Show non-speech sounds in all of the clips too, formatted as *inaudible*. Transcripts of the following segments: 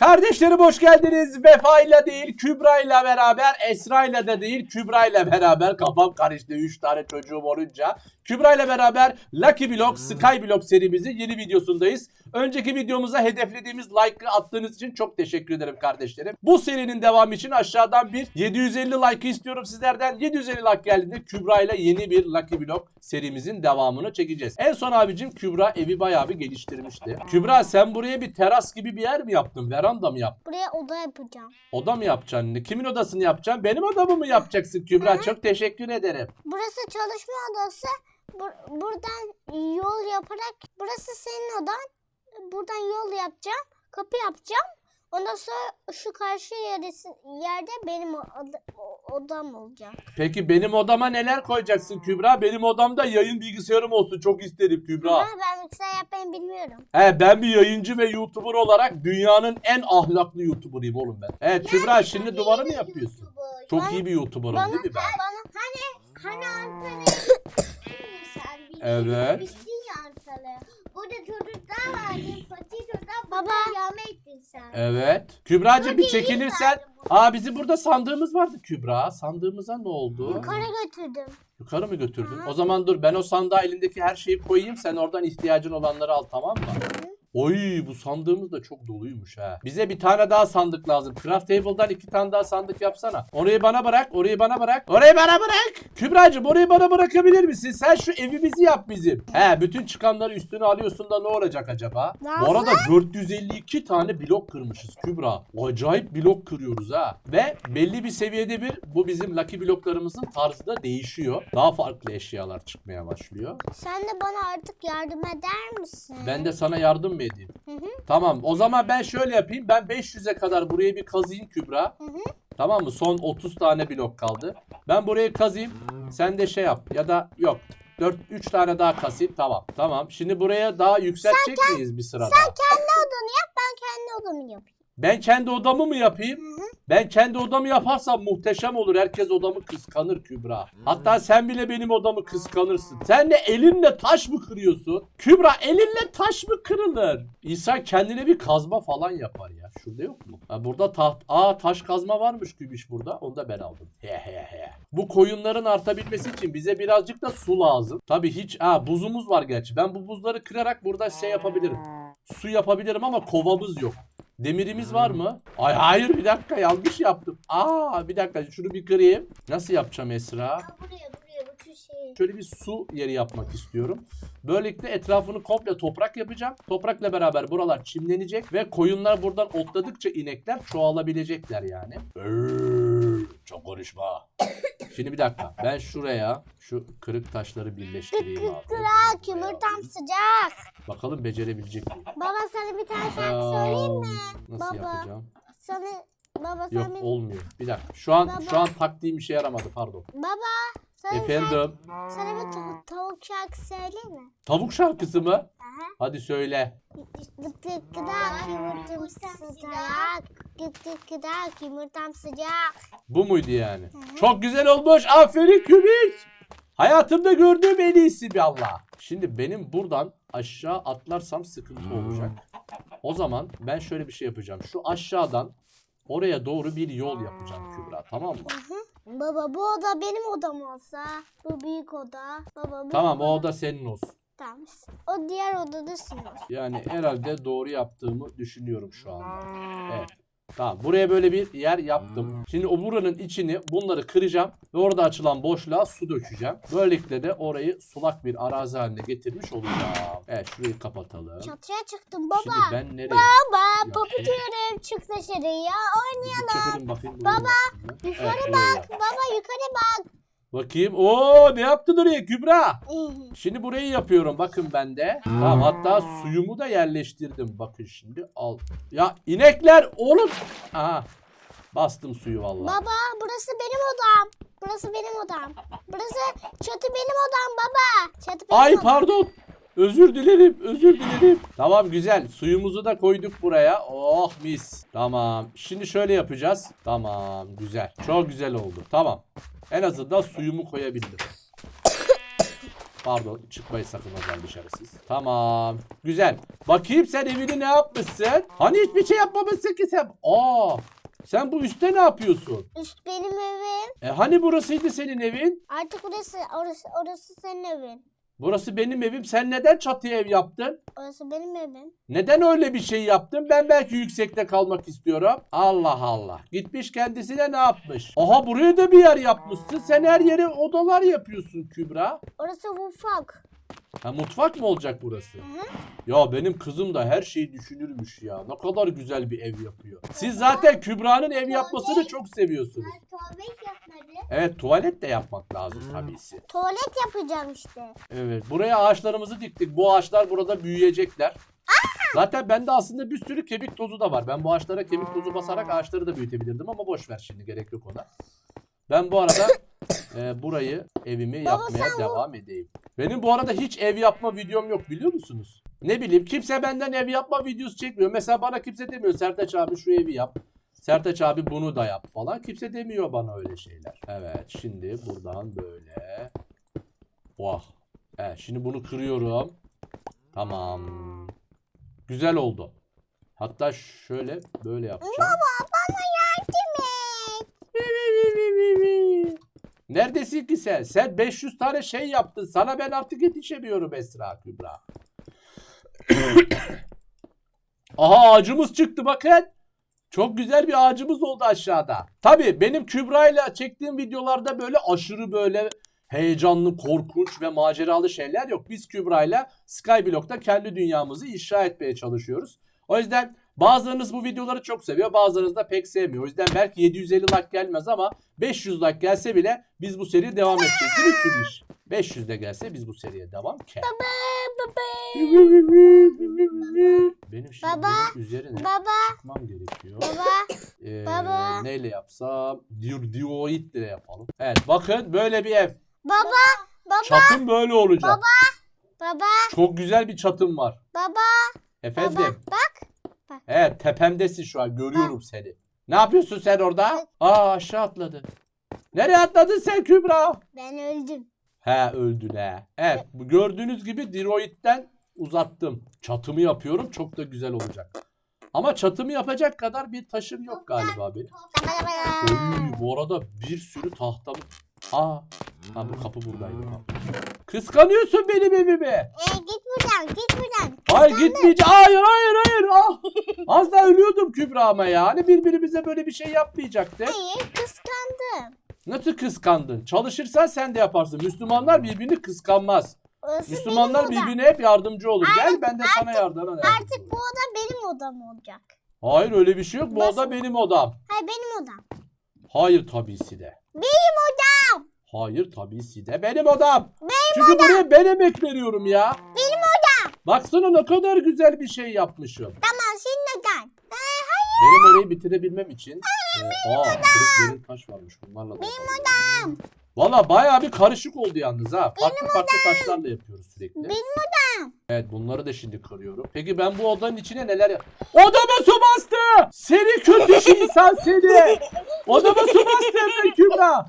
Kardeşlerim hoş geldiniz. Vefa ile değil Kübra ile beraber Esra ile de değil Kübra ile beraber kafam karıştı 3 tane çocuğum olunca. Kübra ile beraber Lucky Block Sky Block serimizin yeni videosundayız. Önceki videomuza hedeflediğimiz like'ı attığınız için çok teşekkür ederim kardeşlerim. Bu serinin devamı için aşağıdan bir 750 like istiyorum sizlerden. 750 like geldiğinde Kübra ile yeni bir Lucky Block serimizin devamını çekeceğiz. En son abicim Kübra evi bayağı bir geliştirmişti. Kübra sen buraya bir teras gibi bir yer mi yaptın? Veranda mı yaptın? Buraya oda yapacağım. Oda mı yapacaksın? Kimin odasını yapacaksın? Benim odamı mı yapacaksın Kübra? Çok teşekkür ederim. Burası çalışma odası. Bur- buradan yol yaparak burası senin odan. Buradan yol yapacağım. Kapı yapacağım. Ondan sonra şu karşı yerisi, yerde benim odam olacak. Peki benim odama neler koyacaksın Kübra? Benim odamda yayın bilgisayarım olsun. Çok isterim Kübra. Ama ben mikser yapmayı bilmiyorum. He ben bir yayıncı ve YouTuber olarak dünyanın en ahlaklı YouTuber'ıyım oğlum ben. Evet Kübra şimdi duvarı mı yapıyorsun? Çok Bana- iyi bir YouTuber'ım değil mi ben? bana hani hani bir *laughs* Evet. Bilsin ya Antalya. Burada çocuklar vardı. Fatih çocuklar baba yağma ettin sen. Evet. Kübra'cığım bir çekilirsen. Aa bizim burada sandığımız vardı Kübra. Sandığımıza ne oldu? Yukarı götürdüm. Yukarı mı götürdün? O zaman dur ben o sandığa elindeki her şeyi koyayım. Sen oradan ihtiyacın olanları al tamam mı? Oy bu sandığımız da çok doluymuş ha. Bize bir tane daha sandık lazım. Craft table'dan iki tane daha sandık yapsana. Orayı bana bırak. Orayı bana bırak. Orayı bana bırak. Kübra'cığım orayı bana bırakabilir misin? Sen şu evimizi yap bizim. He bütün çıkanları üstüne alıyorsun da ne olacak acaba? Ne Bu arada 452 tane blok kırmışız Kübra. Acayip blok kırıyoruz ha. Ve belli bir seviyede bir bu bizim Lucky bloklarımızın tarzı da değişiyor. Daha farklı eşyalar çıkmaya başlıyor. Sen de bana artık yardım eder misin? Ben de sana yardım mı edeyim? Hı hı. Tamam o zaman ben şöyle yapayım. Ben 500'e kadar buraya bir kazıyım Kübra. Hı hı. Tamam mı? Son 30 tane blok kaldı. Ben burayı kazayım. Sen de şey yap. Ya da yok. 4 3 tane daha kasayım. Tamam. Tamam. Şimdi buraya daha yükseltecek miyiz bir sırada? Sen kendi odanı yap ben kendi odamı yapayım. Ben kendi odamı mı yapayım? Ben kendi odamı yaparsam muhteşem olur. Herkes odamı kıskanır Kübra. Hatta sen bile benim odamı kıskanırsın. Sen de elinle taş mı kırıyorsun? Kübra elinle taş mı kırılır? İnsan kendine bir kazma falan yapar ya. Şurada yok mu? Ha, burada taht... Aa taş kazma varmış Kübiş burada. Onu da ben aldım. He he he. Bu koyunların artabilmesi için bize birazcık da su lazım. Tabii hiç... Aa buzumuz var gerçi. Ben bu buzları kırarak burada şey yapabilirim. Su yapabilirim ama kovamız yok. Demirimiz var mı? Ay hayır bir dakika yanlış yaptım. Aa bir dakika şunu bir kırayım. Nasıl yapacağım Esra? Ya buraya buraya bu şu şey. Şöyle bir su yeri yapmak istiyorum. Böylelikle etrafını komple toprak yapacağım. Toprakla beraber buralar çimlenecek ve koyunlar buradan otladıkça inekler çoğalabilecekler yani. Brrr, çok konuşma. Şimdi bir dakika. Ben şuraya şu kırık taşları birleştireyim abi. Kırak yumurtam sıcak. Bakalım becerebilecek miyim? Baba sana bir tane şarkı söyleyeyim mi? Nasıl Baba. yapacağım? Sana baba sen Yok bir... olmuyor. Bir dakika. Şu an şu an taktiğim işe yaramadı pardon. Baba sana, Efendim. sana bir ta- tavuk şarkı söyleyeyim mi? Tavuk şarkısı mı? Aha. Hadi söyle. Gıdak yumurtam sıcak. Gıt gıdak yumurtam sıcak. Bu muydu yani? Çok güzel olmuş. Aferin Kübik. Hayatımda gördüğüm en iyisi bir Allah. Şimdi benim buradan aşağı atlarsam sıkıntı olacak. O zaman ben şöyle bir şey yapacağım. Şu aşağıdan oraya doğru bir yol yapacağım Kübra tamam mı? Baba bu oda benim odam olsa. Bu büyük oda. Baba bu Tamam o oda senin olsun. Tamam. O diğer odada senin olsun. Yani herhalde doğru yaptığımı düşünüyorum şu anda. Evet. Tamam buraya böyle bir yer yaptım. Şimdi o buranın içini bunları kıracağım ve orada açılan boşluğa su dökeceğim. Böylelikle de orayı sulak bir arazi haline getirmiş olacağım. Evet şurayı kapatalım. Çatıya çıktım baba. Şimdi ben nereye? Baba Ya, papucuğum çık dışarıya Bir çekelim bakayım. Baba, Yukarı bak baba yukarı bak. Bakayım. Oo ne yaptın oraya Kübra? Şimdi burayı yapıyorum. Bakın ben de. Tamam hatta suyumu da yerleştirdim. Bakın şimdi al. Ya inekler oğlum. Aha. Bastım suyu vallahi. Baba burası benim odam. Burası benim odam. Burası çatı benim odam baba. Çatı benim Ay odam. pardon. Özür dilerim. Özür dilerim. Tamam güzel. Suyumuzu da koyduk buraya. Oh mis. Tamam. Şimdi şöyle yapacağız. Tamam güzel. Çok güzel oldu. Tamam. En azından suyumu koyabildim. Pardon çıkmayı sakın oradan dışarı siz. Tamam. Güzel. Bakayım sen evini ne yapmışsın? Hani hiçbir şey yapmamışsın ki sen. Aa. Sen bu üstte ne yapıyorsun? Üst benim evim. E hani burasıydı senin evin? Artık orası, orası, orası senin evin. Burası benim evim. Sen neden çatıya ev yaptın? Orası benim evim. Neden öyle bir şey yaptın? Ben belki yüksekte kalmak istiyorum. Allah Allah. Gitmiş kendisine ne yapmış? Aha buraya da bir yer yapmışsın. Sen her yere odalar yapıyorsun Kübra. Orası mutfak. Ha mutfak mı olacak burası? hı. Ya benim kızım da her şeyi düşünürmüş ya. Ne kadar güzel bir ev yapıyor. Siz zaten Kübra'nın ev yapmasını çok seviyorsunuz. Tuvalet yapmadı. Evet tuvalet de yapmak lazım tabii ki. Tuvalet yapacağım işte. Evet buraya ağaçlarımızı diktik. Bu ağaçlar burada büyüyecekler. Zaten bende aslında bir sürü kemik tozu da var. Ben bu ağaçlara kemik tozu basarak ağaçları da büyütebilirdim ama boş ver şimdi gerek yok ona. Ben bu arada *coughs* e, burayı evimi Baba yapmaya sen bu- devam edeyim. Benim bu arada hiç ev yapma videom yok biliyor musunuz? Ne bileyim kimse benden ev yapma videosu çekmiyor. Mesela bana kimse demiyor Sertaç abi şu evi yap. Sertaç abi bunu da yap falan. Kimse demiyor bana öyle şeyler. Evet şimdi buradan böyle. Vah. Evet şimdi bunu kırıyorum. Tamam. Güzel oldu. Hatta şöyle böyle yapacağım. Baba bana yardım et. Neredesin ki sen? Sen 500 tane şey yaptın. Sana ben artık yetişemiyorum Esra Kübra. *coughs* Aha ağacımız çıktı bakın. Çok güzel bir ağacımız oldu aşağıda. Tabii benim Kübra ile çektiğim videolarda böyle aşırı böyle heyecanlı, korkunç ve maceralı şeyler yok. Biz Kübra ile Skyblock'ta kendi dünyamızı inşa etmeye çalışıyoruz. O yüzden bazılarınız bu videoları çok seviyor, bazılarınız da pek sevmiyor. O yüzden belki 750 like gelmez ama 500 like gelse bile biz bu seriye devam edeceğiz? 500 de gelse biz bu seriye devam ke. Baba baba. Benim şimdi Baba, bunun üzerine Baba çıkmam gerekiyor. baba. Ee, Baba. Neyle yapsam? Di dioid ile yapalım. Evet bakın böyle bir ev. Baba baba Çatım böyle olacak. baba Çok güzel bir çatım var. baba. Efendim. Baba bak. Evet tepemdesin şu an görüyorum seni. Ne yapıyorsun sen orada? Aa aşağı atladı. Nereye atladın sen Kübra? Ben öldüm. He öldün he. Evet bu gördüğünüz gibi diroidden uzattım. Çatımı yapıyorum çok da güzel olacak. Ama çatımı yapacak kadar bir taşım yok galiba benim. Oy, bu arada bir sürü tahtam. Aa, ha bu kapı buradaydı. Kıskanıyorsun benim evimi. Ee, git buradan git buradan. Hayır gitmeyeceğim. Hayır hayır hayır. Ah. Az daha ölüyordum Kübra ama ya. Hani birbirimize böyle bir şey yapmayacaktık. Hayır kıskandım. Nasıl kıskandın? Çalışırsan sen de yaparsın. Müslümanlar birbirini kıskanmaz. Orası Müslümanlar benim odam. birbirine hep yardımcı olur. Gel ben de sana yardım ederim. Artık bu oda benim odam olacak. Hayır öyle bir şey yok. Bu Nasıl? oda benim odam. Hayır benim odam. Hayır tabisi de. Benim odam. Hayır tabisi de benim odam. Çünkü buraya ben emek veriyorum ya. Benim odam. Baksana ne kadar güzel bir şey yapmışım. Tamam senin odan. Ee, Benim orayı bitirebilmem için. E, aa kırık derin taş varmış bunlarla da. Benim odam. Valla bayağı bir karışık oldu yalnız ha. Farklı farklı taşlarla yapıyoruz sürekli. Benim odam. Evet bunları da şimdi kırıyorum. Peki ben bu odanın içine neler yap... Odama su bastı! Seni kötü insan seni! Odama su bastı Emre Kübra!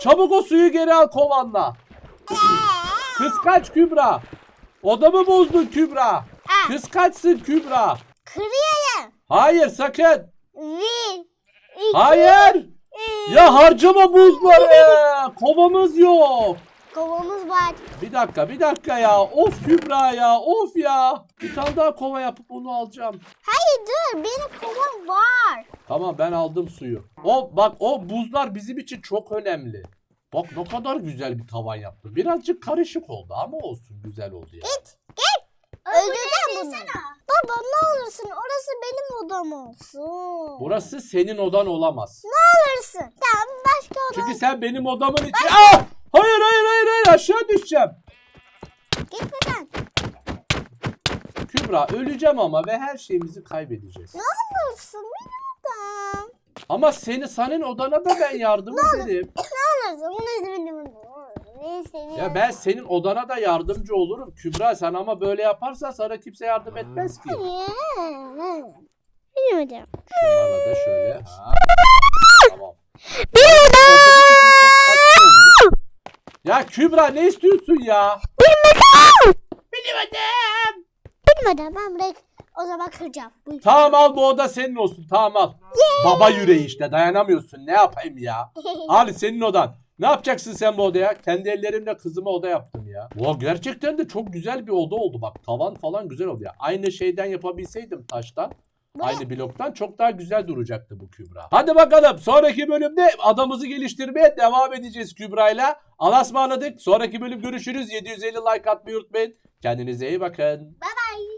Çabuk o suyu geri al kovanla. Kıskaç Kübra! Odamı bozdun Kübra! Ah, Kıskaçsın Kübra! kırıyorum. Hayır sakın! Bir. iki, Hayır! üç. Ya harcama buzları! Kovamız yok! Kovamız var. Bir dakika bir dakika ya. Of Kübra ya of ya. Bir tane daha kova yapıp onu alacağım. Hayır dur benim kovam var. Tamam ben aldım suyu. O bak o buzlar bizim için çok önemli. Bak ne kadar güzel bir tavan yaptım. Birazcık karışık oldu ama olsun güzel oldu ya. Öldüreceğim bunu. Baba ne olursun orası benim odam olsun. Burası senin odan olamaz. Olursun. Tamam başka odam. Çünkü sen benim odamın içi... Ah! Hayır hayır hayır hayır aşağı düşeceğim. Git buradan. Kübra öleceğim ama ve her şeyimizi kaybedeceğiz. Ne olursun benim odam. Ama seni senin odana da ben *laughs* yardım ederim. Ne olursun benim odam. Ben. Ya ben senin odana da yardımcı olurum. Kübra sen ama böyle yaparsan sana kimse yardım etmez ki. Benim odam. Şunlarla da şöyle. Ha. Tamam. Olmuş. Ya Kübra ne istiyorsun ya? Bilmedim. Bilmeden ben burayı o zaman kıracağım. Buyur. Tamam al bu oda senin olsun tamam al. Baba yüreği işte dayanamıyorsun ne yapayım ya. *laughs* Al senin odan. Ne yapacaksın sen bu odaya? Kendi ellerimle kızıma oda yaptım ya. O gerçekten de çok güzel bir oda oldu bak. Tavan falan güzel oldu ya. Aynı şeyden yapabilseydim taştan. Aynı bloktan çok daha güzel duracaktı bu Kübra. Hadi bakalım sonraki bölümde adamızı geliştirmeye devam edeceğiz Kübra'yla. Allah'a ısmarladık. Sonraki bölüm görüşürüz. 750 like atmayı unutmayın. Kendinize iyi bakın. Bye